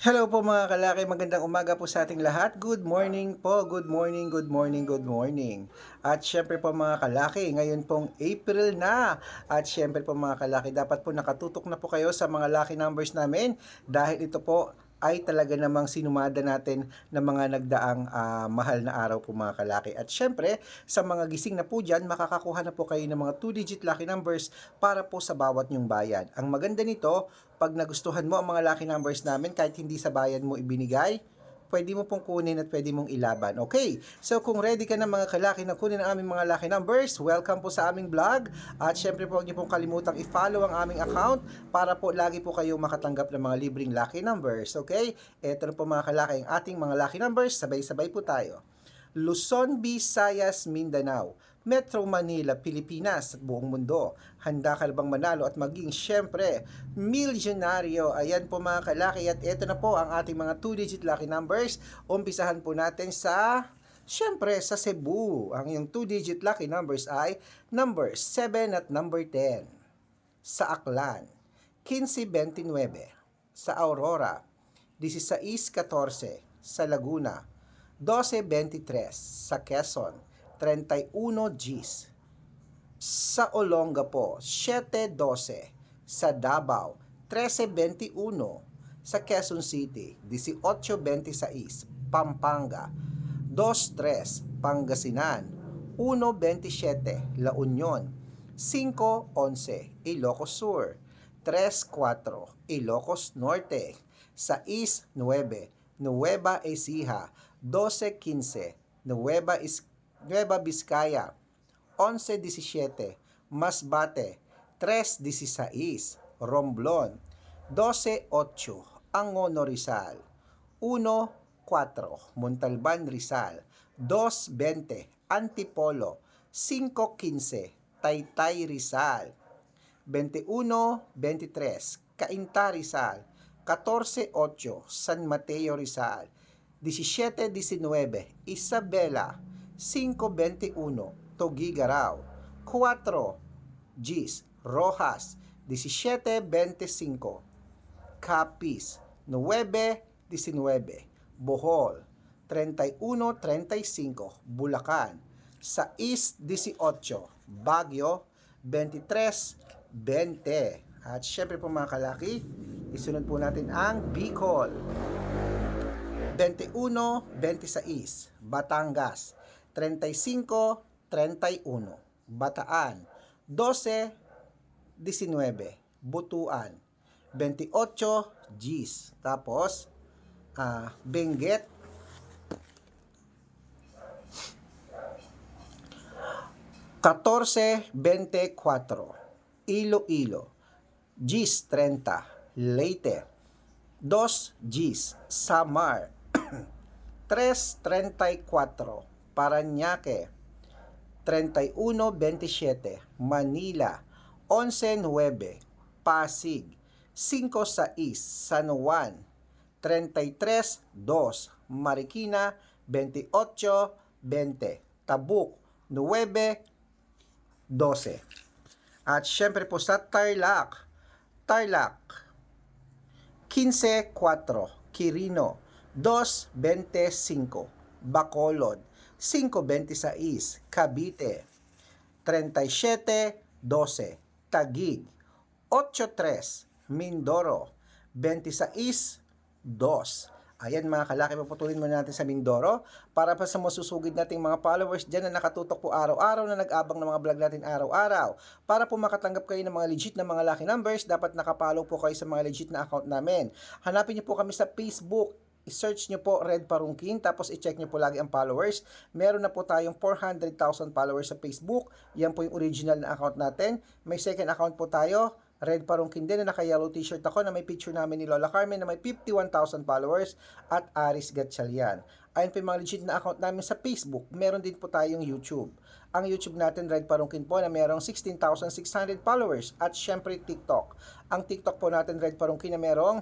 Hello po mga kalaki, magandang umaga po sa ating lahat. Good morning po, good morning, good morning, good morning. At syempre po mga kalaki, ngayon pong April na. At syempre po mga kalaki, dapat po nakatutok na po kayo sa mga lucky numbers namin dahil ito po ay talaga namang sinumada natin ng mga nagdaang ah, mahal na araw po mga kalaki. At syempre, sa mga gising na po dyan, makakakuha na po kayo ng mga 2-digit lucky numbers para po sa bawat nyong bayan. Ang maganda nito, pag nagustuhan mo ang mga lucky numbers namin, kahit hindi sa bayan mo ibinigay, pwede mo pong kunin at pwede mong ilaban. Okay, so kung ready ka na mga kalaki na kunin ang aming mga lucky numbers, welcome po sa aming vlog. At syempre po huwag niyo pong kalimutang i-follow ang aming account para po lagi po kayo makatanggap ng mga libreng lucky numbers. Okay, eto na po mga kalaki ang ating mga lucky numbers. Sabay-sabay po tayo. Luzon, Visayas, Mindanao, Metro Manila, Pilipinas at buong mundo. Handa ka bang manalo at maging syempre milyonaryo? Ayan po mga kalaki at ito na po ang ating mga 2-digit lucky numbers. Umpisahan po natin sa Syempre, sa Cebu, ang iyong 2-digit lucky numbers ay number 7 at number 10. Sa Aklan, 1529. Sa Aurora, 1614. Sa Laguna, 12.23 sa Quezon, 31 Gs. Sa Olongapo, 7.12 sa Davao, 13.21 sa Quezon City, 18.26 Pampanga, 2.3 Pangasinan, 1.27 La Union, 5.11 Ilocos Sur, 3.4 Ilocos Norte, 6.9 Nueva Ecija, 12.15 Nueva, Is- Nueva Vizcaya, 11.17 Masbate, 3.16 Romblon, 12.8 Angono Rizal, 1.4 Montalban Rizal, 2.20 Antipolo, 5.15 Taytay Rizal, 21-23 Cainta Rizal, 14-8 San Mateo Rizal, 17-19 Isabela, 5-21 Togigaraw, 4 Gis. Rojas, 17-25 Capiz, 9-19 Bohol, 31-35 Bulacan, 6-18 Baguio, 23-20. At syempre po mga kalaki, isunod po natin ang Bicol. 21-26 Batangas. 35-31 Bataan. 12-19 Butuan. 28 Gis. Tapos, ah, Benguet. Catorce, 24, Iloilo, Gis 30, Leyte, 2 Gis, Samar, 334, Paranaque, 31-27, Manila, 11-9, Pasig, 5-6, San Juan, 33-2, Marikina, 28-20, Tabuk, 9 12. At syempre po sa Tarlac, Tarlac, 15-4, Quirino, 2-25, Bacolod, 5-26, Cavite, 37-12, Taguig, 8-3, Mindoro, 26-2. Ayan mga kalaki, paputulin muna natin sa Mindoro para pa sa masusugid nating mga followers dyan na nakatutok po araw-araw na nag-abang ng mga vlog natin araw-araw. Para po makatanggap kayo ng mga legit na mga lucky numbers, dapat nakapollow po kayo sa mga legit na account namin. Hanapin niyo po kami sa Facebook, i-search nyo po Red Parungkin, tapos i-check nyo po lagi ang followers. Meron na po tayong 400,000 followers sa Facebook. Yan po yung original na account natin. May second account po tayo, Red Parungkin din na naka-yellow t-shirt ako na may picture namin ni Lola Carmen na may 51,000 followers at Aris Gatchalian. Ayun po yung mga legit na account namin sa Facebook. Meron din po tayong YouTube. Ang YouTube natin, Red Parungkin po, na merong 16,600 followers. At syempre TikTok. Ang TikTok po natin, Red Parungkin, na merong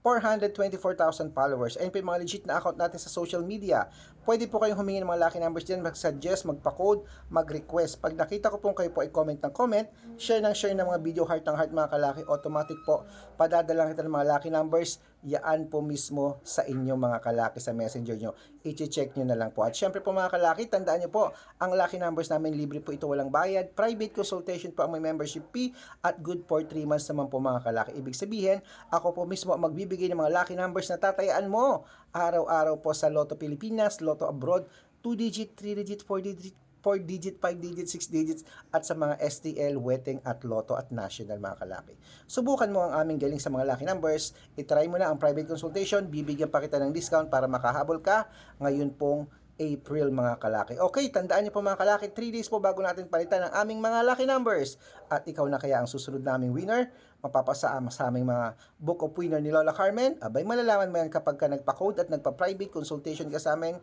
424,000 followers. Ayun po yung mga legit na account natin sa social media. Pwede po kayong humingi ng mga lucky numbers dyan, mag-suggest, magpa-code, mag-request. Pag nakita ko pong kayo po ay comment ng comment, share ng share ng mga video heart ng heart mga kalaki, automatic po, padadala kita ng mga lucky numbers, yaan po mismo sa inyong mga kalaki sa messenger nyo. I-check nyo na lang po. At syempre po mga kalaki, tandaan nyo po, ang lucky numbers namin libre po ito walang bayad. Private consultation po ang may membership fee at good for 3 months naman po mga kalaki. Ibig sabihin, ako po mismo magbibigay ng mga lucky numbers na tatayaan mo araw-araw po sa Lotto Pilipinas, Lotto Abroad, 2 digit, 3 digit, 4 digit, 4 digit, 5 digit, 6 digits at sa mga STL, Wetting at Lotto at National mga kalaki. Subukan mo ang aming galing sa mga lucky numbers. I-try mo na ang private consultation. Bibigyan pa kita ng discount para makahabol ka ngayon pong April mga kalaki. Okay, tandaan niyo po mga kalaki, 3 days po bago natin palitan ang aming mga lucky numbers. At ikaw na kaya ang susunod naming winner, mapapasama sa aming mga book of winner ni Lola Carmen. Abay, malalaman mo yan kapag ka nagpa-code at nagpa-private consultation ka sa amin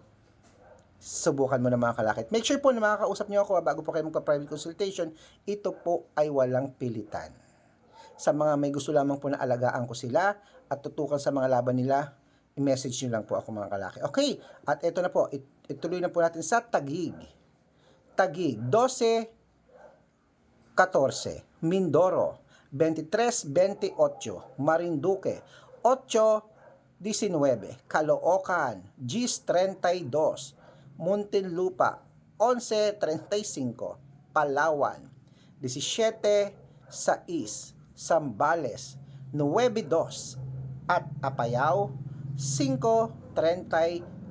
subukan mo na mga kalakit. Make sure po na makakausap niyo ako ah, bago po kayo magpa-private consultation. Ito po ay walang pilitan. Sa mga may gusto lamang po na alagaan ko sila at tutukan sa mga laban nila, i-message niyo lang po ako mga kalaki. Okay, at ito na po, it- ituloy na po natin sa Tagig. Tagig, 12, 14. Mindoro, 23, 28. Marinduque, 8, 19. Caloocan, Gis 32. Muntinlupa, 11.35. Palawan, 17, 6. Sambales, 9.2. At Apayao,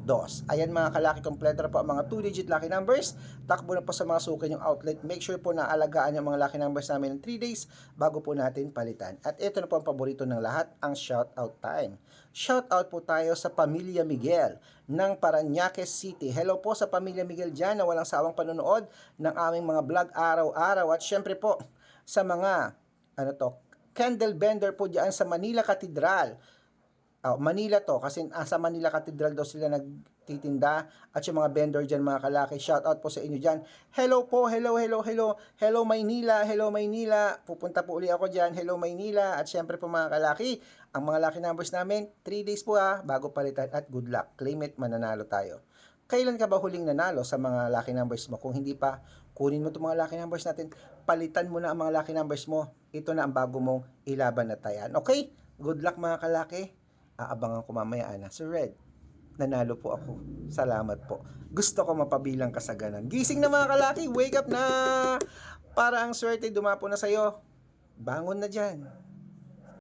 5.32. Ayan mga kalaki, kompleto na po ang mga 2-digit lucky numbers. Takbo na po sa mga suki yung outlet. Make sure po na alagaan yung mga lucky numbers namin in 3 days bago po natin palitan. At ito na po ang paborito ng lahat, ang shoutout time. Shoutout po tayo sa Pamilya Miguel ng Paranaque City. Hello po sa Pamilya Miguel dyan na walang sawang panonood ng aming mga vlog araw-araw. At syempre po sa mga ano to, candle vendor po dyan sa Manila Cathedral. Oh, Manila to kasi ah, sa Manila Cathedral daw sila nagtitinda at yung mga vendor diyan mga kalaki. Shout out po sa inyo diyan hello po hello hello hello. Hello Maynila hello Maynila. Pupunta po uli ako diyan hello Maynila. At syempre po mga kalaki ang mga lucky numbers namin 3 days po ha bago palitan. At good luck. Claim it mananalo tayo. Kailan ka ba huling nanalo sa mga lucky numbers mo? Kung hindi pa kunin mo itong mga lucky numbers natin. Palitan mo na ang mga lucky numbers mo. Ito na ang bago mong ilaban na tayan. Okay? Good luck mga kalaki aabangan ko mamaya ana. Sir Red, nanalo po ako. Salamat po. Gusto ko mapabilang ka sa ganun. Gising na mga kalaki, wake up na! Para ang swerte dumapo na sa'yo. Bangon na dyan.